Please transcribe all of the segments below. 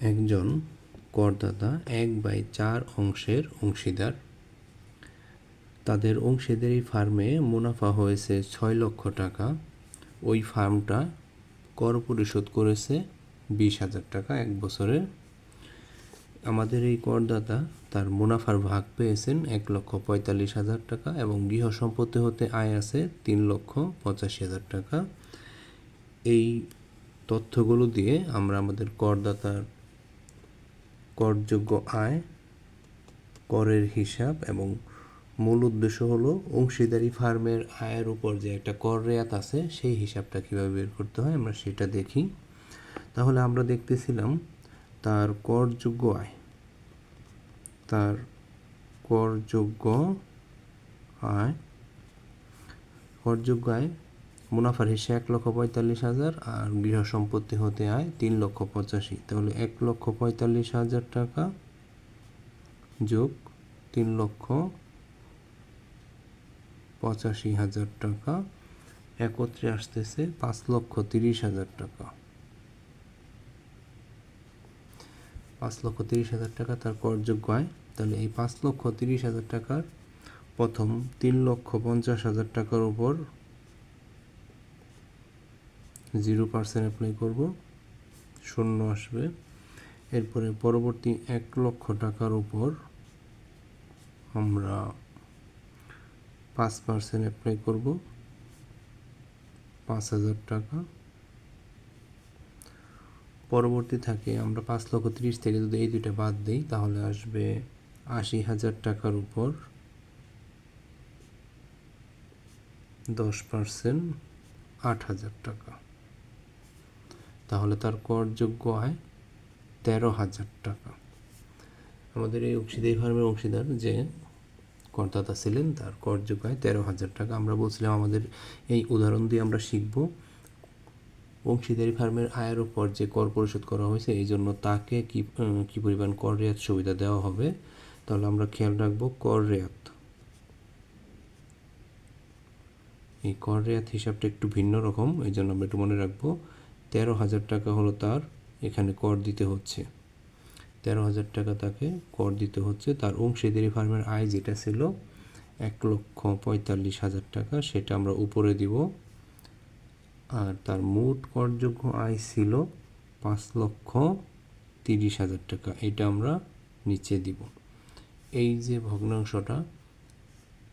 একজন করদাতা এক বাই চার অংশের অংশীদার। তাদের অংশীদারি ফার্মে মুনাফা হয়েছে ছয় লক্ষ টাকা। ওই ফার্মটা কর পরিশোধ করেছে বিশ হাজার টাকা এক বছরে। আমাদের এই করদাতা তার মুনাফার ভাগ পেয়েছেন এক লক্ষ পঁয়তাল্লিশ হাজার টাকা এবং গৃহ সম্পত্তি হতে আয় আছে তিন লক্ষ পঁচাশি হাজার টাকা। এই তথ্যগুলো দিয়ে আমরা আমাদের করদাতার করযোগ্য আয়, করের হিসাব এবং মূল উদ্দেশ্য হলো অংশীদারি ফার্মের আয়ের উপর যে একটা কর রেয়াত আছে, সেই হিসাবটা কীভাবে বের করতে হয় আমরা সেটা দেখি। তাহলে আমরা দেখতেছিলাম তার করযোগ্য আয়, তার করযোগ্য আয় করযোগ্য আয় মুনাফার হিসেবে এক লক্ষ পঁয়তাল্লিশ হাজার আর গৃহ সম্পত্তি হতে আয় তিন লক্ষ পঁচাশি। তাহলে এক লক্ষ পঁয়তাল্লিশ হাজার টাকা যোগ তিন লক্ষ পঁচাশি হাজার টাকা একত্রে আসতেছে পাঁচ লক্ষ তিরিশ হাজার টাকা। পাঁচ লক্ষ তিরিশ হাজার টাকা তার করযোগ্য হয় তাহলে এই পাঁচ লক্ষ তিরিশ হাজার টাকার প্রথম তিন লক্ষ পঞ্চাশ হাজার টাকার উপর জিরো পার্সেন্ট অ্যাপ্লাই করব, শূন্য আসবে। এরপরে পরবর্তী এক লক্ষ টাকার উপর আমরা পাঁচ পার্সেন্ট অ্যাপ্লাই করব, পাঁচ হাজার টাকা। পরবর্তী থাকে আমরা পাঁচ লক্ষ তিরিশ থেকে যদি এই দুইটা বাদ দিই, তাহলে আসবে আশি হাজার টাকার উপর দশ পার্সেন্ট আট হাজার টাকা। তাহলে তার করযোগ্য আয় তেরো হাজার টাকা। আমাদের এই অংশীদারি ফার্মের অংশীদার যে করদাতা ছিলেন, তার করযোগ্য আয় তেরো হাজার টাকা। আমরা বলছিলাম আমাদের এই উদাহরণ দিয়ে আমরা শিখব অংশীদারি ফার্মের আয়ের উপর যে কর পরিশোধ করা হয়েছে, এই জন্য তাকে কি কী পরিমাণ কর রেয়াত সুবিধা দেওয়া হবে, তাহলে আমরা খেয়াল রাখব কর রেয়াত। এই কর রেয়াত হিসাবটা একটু ভিন্ন রকম, এই জন্য আমরা একটু মনে রাখব তেরো হাজার টাকা হলো তার এখানে কর দিতে হচ্ছে। তেরো হাজার টাকা তাকে কর দিতে হচ্ছে। তার অংশীদারি ফার্মের আয় যেটা ছিল এক লক্ষ পঁয়তাল্লিশ হাজার টাকা, সেটা আমরা উপরে দিব। আর তার মোট করযোগ্য আয় ছিল পাঁচ লক্ষ তিরিশ হাজার টাকা, এটা আমরা নিচে দিব। এই যে ভগ্নাংশটা,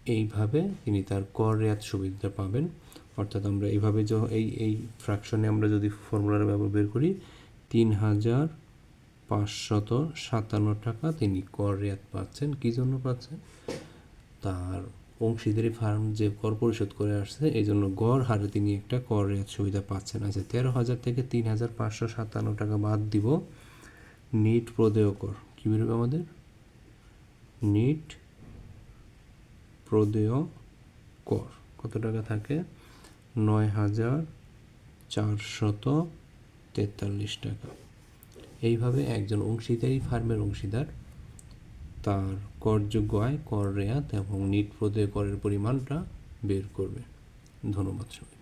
এইভাবে তিনি তার কর রেয়াত সুবিধা পাবেন। অর্থাৎ আমরা এইভাবে এই এই ফ্র্যাকশনে আমরা যদি ফর্মুলার ব্যবহার বের করি, তিন হাজার পাঁচশত সাতান্ন টাকা তিনি কর রেয়াত পাচ্ছেন। কী জন্য পাচ্ছেন? তার অংশীদারি ফার্ম যে কর পরিশোধ করে আসছে, এই জন্য গড় হারে তিনি একটা কর রেয়াত সুবিধা পাচ্ছেন। আচ্ছা তেরো হাজার থেকে তিন হাজার পাঁচশো সাতান্ন টাকা বাদ দিব। নিট প্রদেয় কর। কী বেরোবে আমাদের? নিট প্রদেয় কর। কত টাকা থাকে? নয় হাজার চারশত তেতাল্লিশ টাকা। এইভাবে একজন অংশীদারি ফার্মের অংশীদার। তার করযোগ্য আয়, কর রেয়াত এবং নিট প্রদেয় করের পরিমাণটা বের করবে। ধন্যবাদ সবাই